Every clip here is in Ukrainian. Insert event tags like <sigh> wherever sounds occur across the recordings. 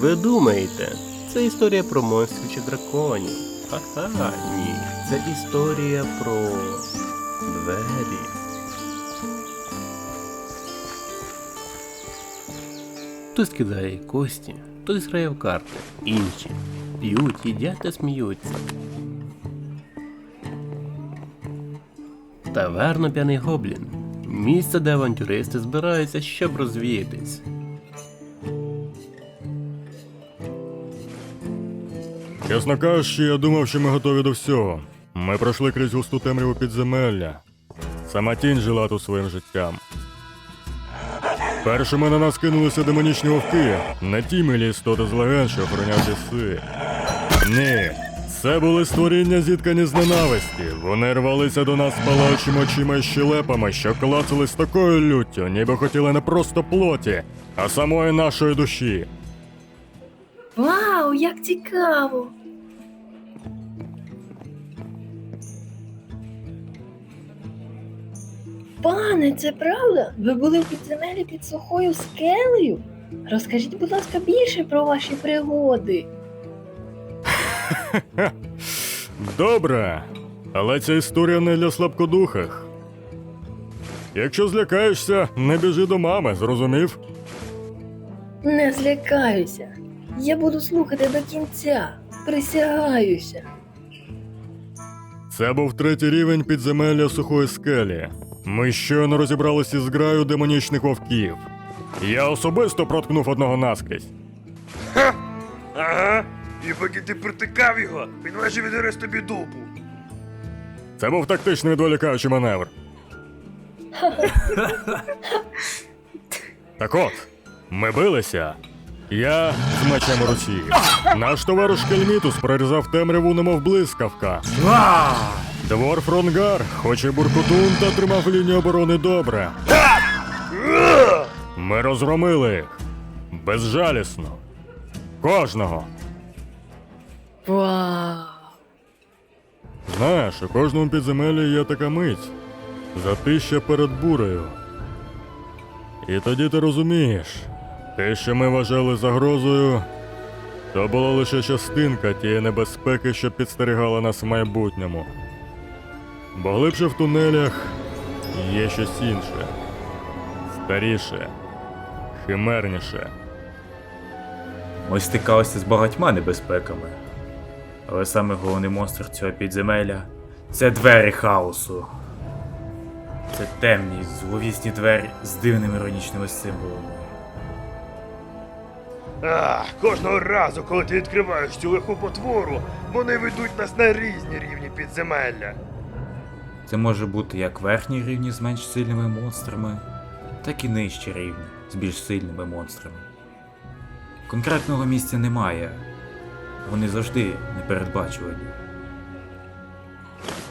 Ви думаєте, це історія про монстрів чи драконів? Ха-ха, ні. Це історія про двері. Хтось кидає кості, хтось грає в карти, інші п'ють, їдять та сміються. Таверно п'яний гоблін. Місце, де авантюристи збираються, щоб розвіятись. Чесно кажучи, я думав, що ми готові до всього. Ми пройшли крізь густу темряву підземелля. Сама тінь жила тут своїм життям. Першими на нас кинулися демонічні вовки, не ті милі істоти з легенд, що охороняють ліси. Ні, це були створіння зіткані з ненависті. Вони рвалися до нас палаючими очима і щелепами, що клацали з такою люттю, ніби хотіли не просто плоті, а самої нашої душі. Вау, як цікаво! Пане, це правда? Ви були в підземелі під сухою скелею? Розкажіть, будь ласка, більше про ваші пригоди. <laughs> Добре, але ця історія не для слабкодухих. Якщо злякаєшся, не біжи до мами, зрозумів? Не злякаюся. Я буду слухати до кінця. Присягаюся. Це був третій рівень підземелля сухої скелі. Ми щойно розібралися з граю демонічних вовків. Я особисто проткнув одного наскрізь. Ага. І поки ти притикав його, він майже відрез тобі дупу. Це був тактичний відволікаючий маневр. <laughs> так от, ми билися. Я з мечем у руці. Наш товариш Кельмітус прорізав темряву, немов блискавка. Двор Фронгар, хоч і буркутун, та тримав лінію оборони добре. Ми розгромили їх. Безжалісно. Кожного. Вау! Знаєш, у кожному підземеллі є така мить. Затища перед бурею. І тоді ти розумієш, те, що ми вважали загрозою, то була лише частинка тієї небезпеки, що підстерігала нас в майбутньому. Бо глибше в тунелях є щось інше, старіше, химерніше. Ми стикалися з багатьма небезпеками. Але саме головний монстр цього підземелля це двері хаосу. Це темні, зловісні двері з дивними іронічними символами. Ах, кожного разу, коли ти відкриваєш цю лиху потвору, вони ведуть нас на різні рівні підземелля. Це може бути як верхні рівні з менш сильними монстрами, так і нижчі рівні з більш сильними монстрами. Конкретного місця немає. Вони завжди непередбачувані.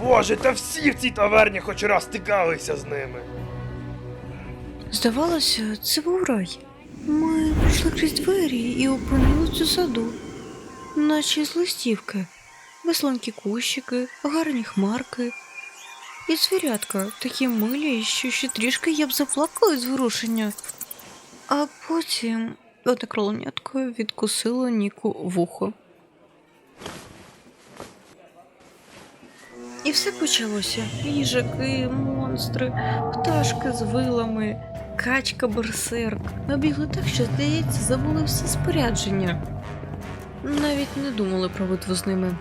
Боже, та всі в цій таверні хоч раз стикалися з ними. Здавалося, це був рай. Ми пройшли крізь двері і опинились у саду, наче з листівки, весланкі кущики, гарні хмарки. І звірятка такі милі, що ще трішки я б заплакала від зворушення. А потім одне кролонятко відкусило Ніку вухо. І все почалося. Їжаки, монстри, пташки з вилами, качка берсерк. Ми бігли так, що, здається, забули все спорядження. Навіть не думали про битву з ними.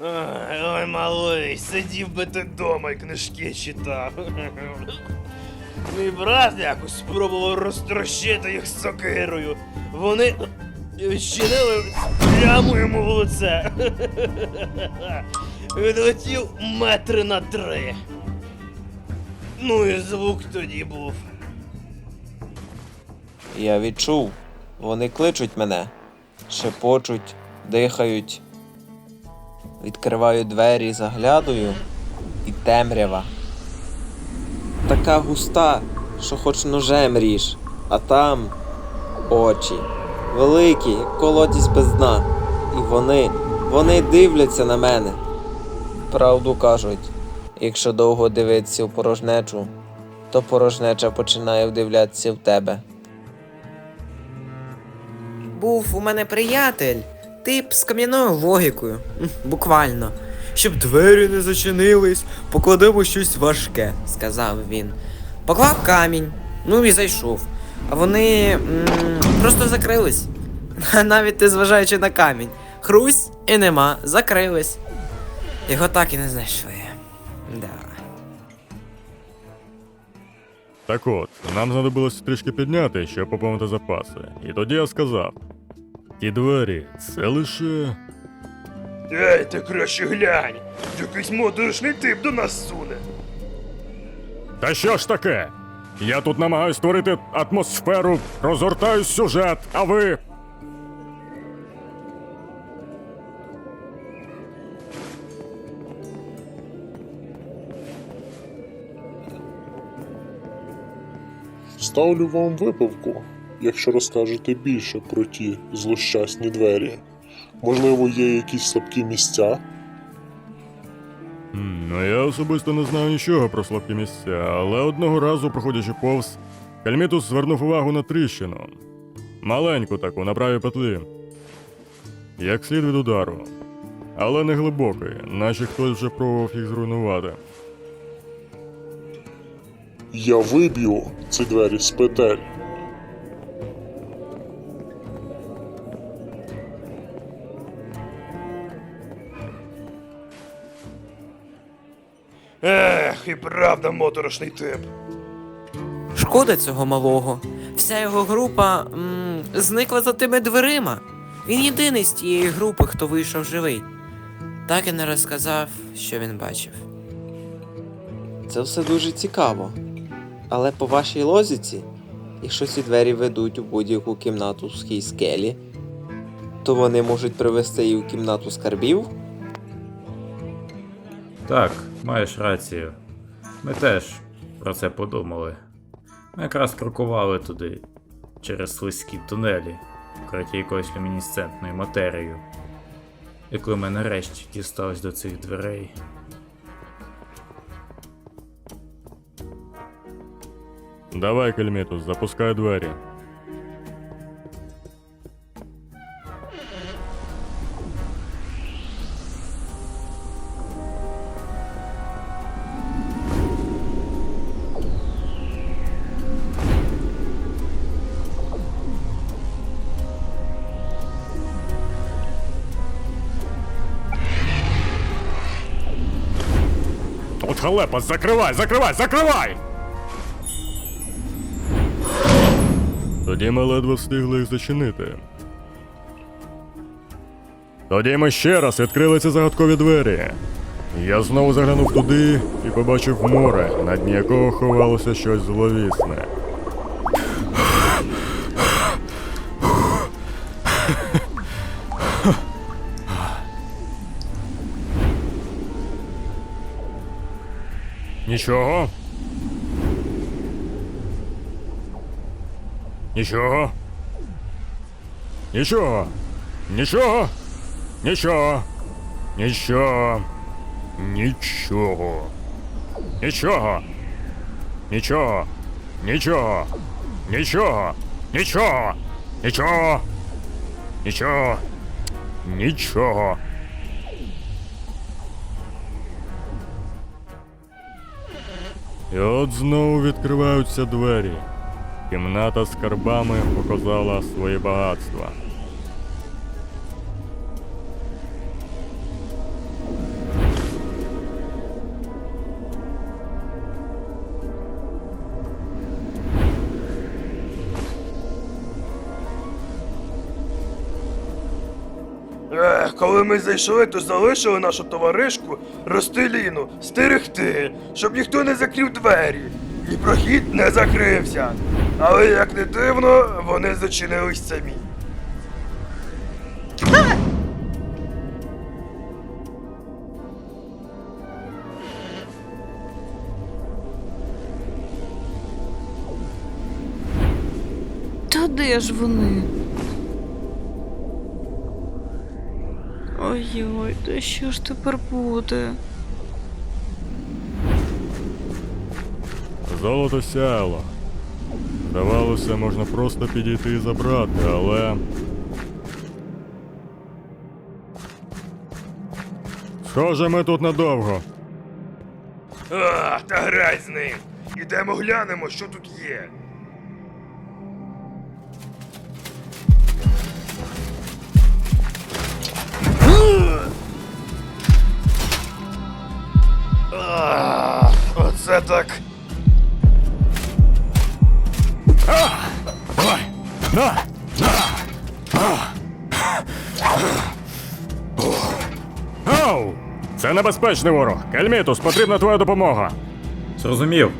Ой, ой, малий, сидів би ти дома і книжки читав. Мій брат якось спробував розтрощити їх сокирою. Вони відчинили прямо йому в лице. Відлетів метри на три. Ну і звук тоді був. Я відчув. Вони кличуть мене, шепочуть, дихають. Відкриваю двері, заглядаю, і темрява. Така густа, що хоч ножем ріж, а там очі. Великі, як колодязь без дна. І вони, вони дивляться на мене. Правду кажуть, якщо довго дивитися в порожнечу, то порожнеча починає вдивлятися в тебе. був у мене приятель, тип з кам'яною логікою. Буквально. Щоб двері не зачинились, покладемо щось важке, сказав він. Поклав камінь, ну і зайшов. А вони м, просто закрились. <laughs> Навіть не зважаючи на камінь. Хрусь і нема, закрились. Його так і не знайшли. Да. Так от, нам знадобилось трішки підняти, щоб поповнити запаси. І тоді я сказав: ті двері, це лише. Ей, ти краще глянь! Якийсь моторошний тип до нас суне. Та що ж таке? Я тут намагаюсь створити атмосферу, розгортаю сюжет, а ви. Ставлю вам випивку, якщо розкажете більше про ті злощасні двері. Можливо, є якісь слабкі місця? Ну я особисто не знаю нічого про слабкі місця, але одного разу, проходячи повз, Кальмітус звернув увагу на тріщину. Маленьку таку на правій петлі. Як слід від удару. Але не глибокий, наче хтось вже пробував їх зруйнувати. Я виб'ю ці двері з петель. Ех, і правда моторошний тип. Шкода цього малого. Вся його група м, зникла за тими дверима. Він єдиний з тієї групи, хто вийшов живий. Так і не розказав, що він бачив. Це все дуже цікаво. Але по вашій лозіці, якщо ці двері ведуть у будь-яку кімнату в схій скелі, то вони можуть привести і у кімнату скарбів. Так, маєш рацію. Ми теж про це подумали. Ми якраз крокували туди через слизькі тунелі, вкриті якоюсь люмінесцентною матерією. І коли ми нарешті дістались до цих дверей, Давай, Кальмітус, запускай двері. От халепа, закривай, закривай, закривай! Тоді ми ледве встигли їх зачинити. Тоді ми ще раз відкрили ці загадкові двері. Я знову заглянув туди і побачив море, на дні якого ховалося щось зловісне. Нічого. Нічого. Нічого. Нічого. Нічого. Нічого. Нічого. Нічого. Нічого. Нічого. Нічого. Нічого. Нічого. Нічого. Нічого. І от знову відкриваються двері. Кімната з скарбами показала своє багатство. Коли ми зайшли, то залишили нашу товаришку Ростеліну стерегти, щоб ніхто не закрив двері. І прохід не закрився. Але як не дивно, вони зачинились самі. Та де ж вони? Ой-ой, та що ж тепер буде? Золото сяяло. Здавалося, можна просто підійти і забрати, але. Схоже, ми тут надовго. А, та грай з ним. Ідемо глянемо, що тут є. Ах, Оце так. Оу! Це небезпечний ворог. Кельмітус, потрібна твоя допомога. Зрозумів.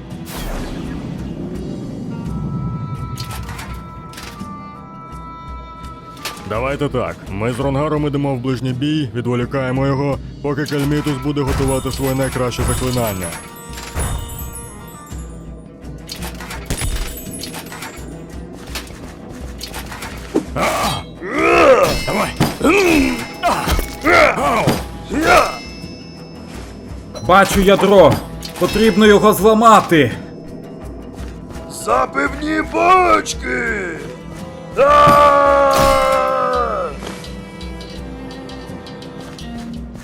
Давайте так. Ми з Ронгаром ідемо в ближній бій, відволікаємо його, поки Кельмітус буде готувати своє найкраще заклинання. Бачу ядро! Потрібно його зламати! Запивні бочки!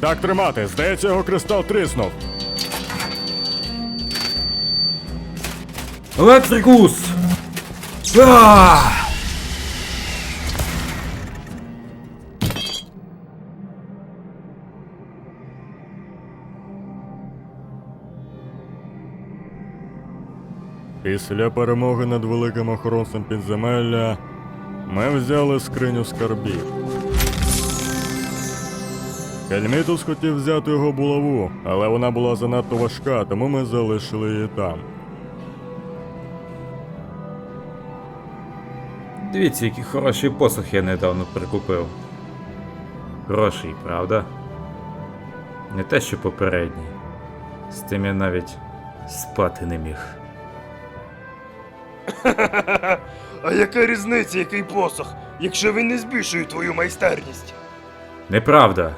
Так тримати, здається, його кристал тріснув. Електрикус! А! Після перемоги над великим охоронцем підземелля ми взяли скриню скарбів. Кельмітус хотів взяти його булаву, але вона була занадто важка, тому ми залишили її там. Дивіться, який хороший посох я недавно прикупив. Хороший, правда? Не те, що попередній. З тим я навіть спати не міг. <laughs> А яка різниця, який посох, якщо він не збільшує твою майстерність? Неправда.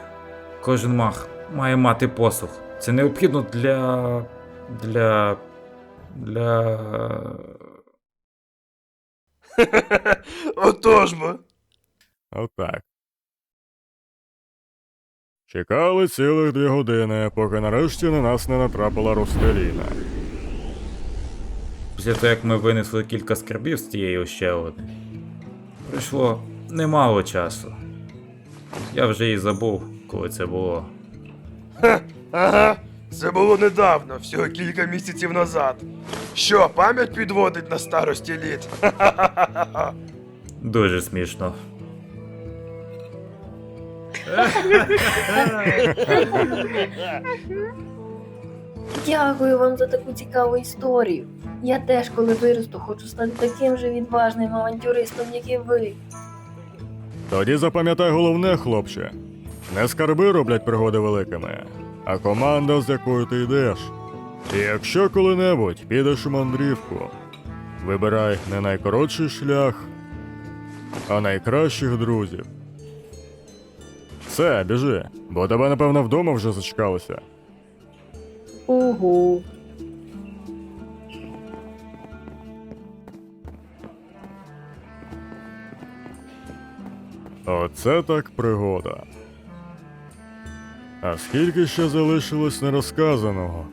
Кожен маг має мати посох. Це необхідно для. для. для. <laughs> Отож бо. Отак. Чекали цілих дві години, поки нарешті на нас не натрапила Ростеліна. Після того, як ми винесли кілька скарбів з тієї ощелини, пройшло немало часу. Я вже і забув, коли це було. Ага, це було недавно, всього кілька місяців назад. Що, пам'ять підводить на старості літ? Ха-ха-ха-ха. Дуже смішно. <laughs> <laughs> <laughs> Дякую вам за таку цікаву історію. Я теж, коли виросту, хочу стати таким же відважним авантюристом, як і ви. Тоді запам'ятай головне, хлопче. Не скарби роблять пригоди великими, а команда, з якою ти йдеш. І якщо коли-небудь підеш у мандрівку, вибирай не найкоротший шлях, а найкращих друзів. Все, біжи, бо тебе, напевно, вдома вже зачекалося. Ого. Оце так пригода. А скільки ще залишилось нерозказаного?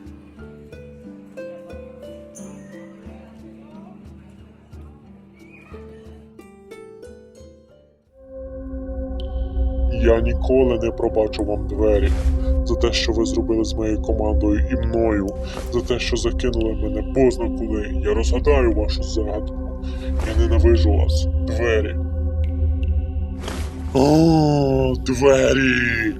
Я ніколи не пробачу вам двері за те, що ви зробили з моєю командою і мною, за те, що закинули мене позна куди. Я розгадаю вашу загадку. Я ненавижу вас. Двері. О, двері.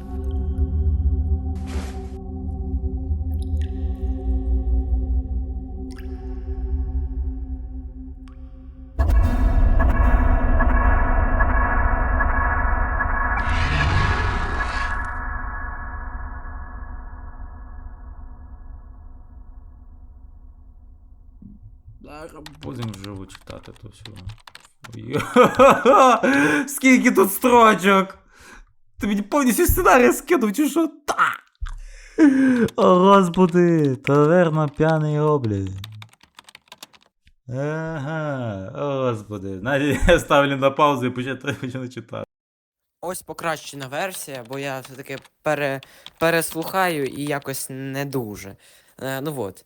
Будемо вживу читати то все. <laughs> Скільки тут строчок! Ти мені повністю сценарій скинув, чи що? Та! О, господи, таверна п'яний гоблін. Ага, о, господи. Навіть <laughs> я ставлю на паузу і <laughs> почну читати. ось покращена версія, бо я все-таки пере, переслухаю і якось не дуже. Е, ну от.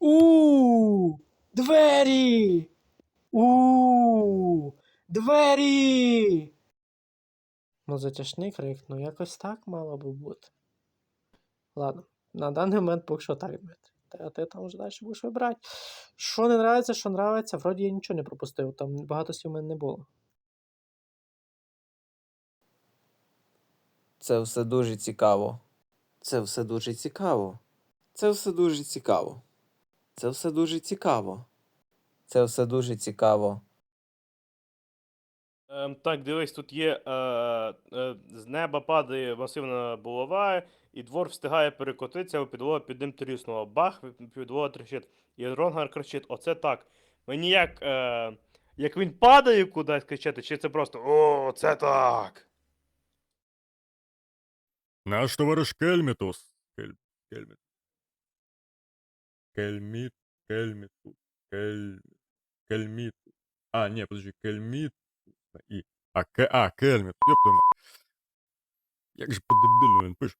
У двері! У двері! Ну, затяжний крик, ну якось так мало би бути. Ладно, на даний момент поки що так, Дмитрий. Та ти там вже далі будеш вибирати. Що не нравиться, що нравиться, вроді я нічого не пропустив, там багато слів в мене не було. Це все дуже цікаво. Це все дуже цікаво. Це все дуже цікаво. Це все дуже цікаво. Це все дуже цікаво. Ем, так, дивись, тут є е, е, з неба падає масивна булава, і двор встигає перекотитися, а підлога під ним тріснула. Бах, підлога тріщить. І Ронгар кричить: Оце так. Мені як. Е, як він падає кудись кричати, чи це просто О, це так. Наш товариш Кельмітус. Кель... Кельміт. Кельміт. Кельмітус. Кель... Кельмітус. А, ні, подожди, Кельмітус. І. А, Ке... а Кельміт. Мать. Як же по-дебільному він пише.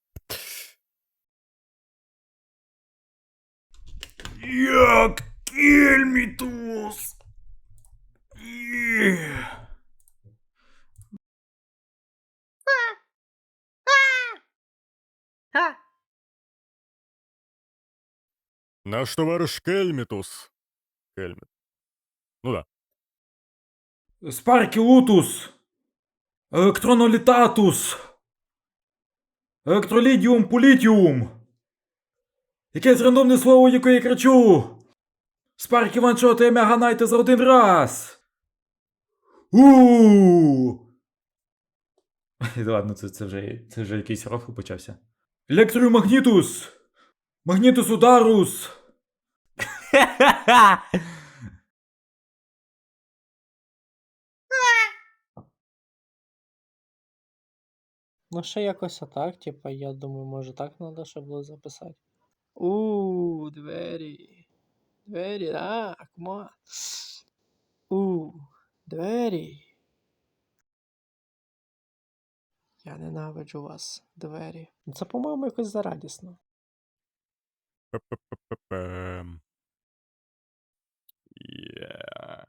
Як кельмітус! Наш товариш Кельмітус. Кельміт. Ну да. Спаркілутус! Електронолітатус! Електролідіум політіум! Якесь рандомне слово, яке я кричу! Спаркі ваншоти ім'я ганайте за один раз! у <laughs> Ладно, це, це, вже, це вже якийсь рофл почався. Електромагнітус! Магнітус ударус! <laughs> Ну, ще якось отак, типа, я думаю, може так треба ще було записати. У двері. Двері, а, кума. У двері. Я ненавиджу вас, двері. Це, по-моєму, якось зарадісно. Пе-пе-пе-пе-пем. Yeah.